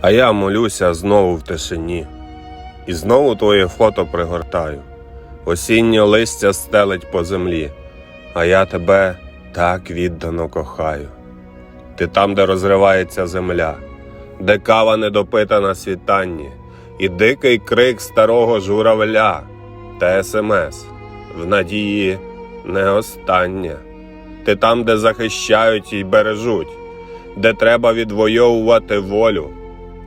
А я молюся знову в тишині, і знову твоє фото пригортаю. Осіннє листя стелить по землі, а я тебе так віддано кохаю. Ти там, де розривається земля, де кава недопита на світанні, і дикий крик старого журавля та смс в надії не остання. Ти там, де захищають і бережуть, де треба відвоювати волю,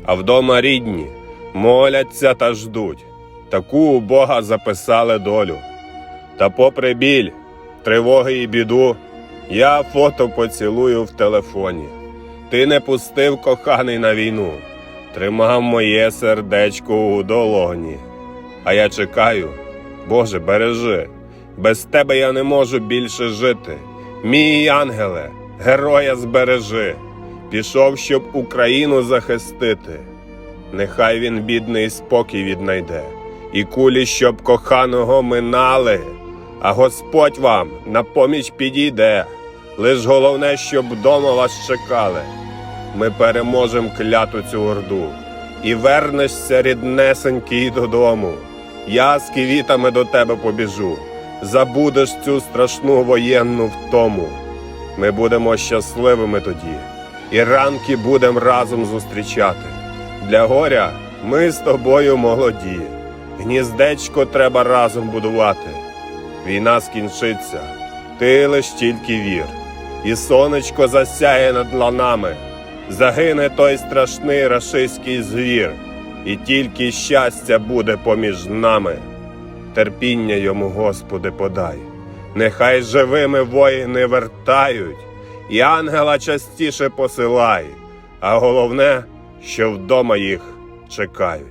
а вдома рідні моляться та ждуть. Таку у Бога записали долю. Та попри біль, тривоги і біду, я фото поцілую в телефоні. Ти не пустив коханий на війну, тримав моє сердечко у долоні. А я чекаю, Боже, бережи, без тебе я не можу більше жити. Мій ангеле, героя збережи, пішов, щоб Україну захистити. Нехай він бідний спокій віднайде, і кулі, щоб коханого минали, а Господь вам на поміч підійде. Лиш головне, щоб вдома вас чекали. Ми переможем кляту цю орду, і вернешся ріднесенький додому. Я з квітами до тебе побіжу, забудеш цю страшну воєнну втому. Ми будемо щасливими тоді, і ранки будем разом зустрічати. Для горя ми з тобою молоді, гніздечко треба разом будувати. Війна скінчиться, ти лиш тільки вір, і сонечко засяє над ланами, загине той страшний рашистський звір, і тільки щастя буде поміж нами. Терпіння йому, Господи, подай, нехай живими воїни вертають, і ангела частіше посилай, а головне, що вдома їх чекають.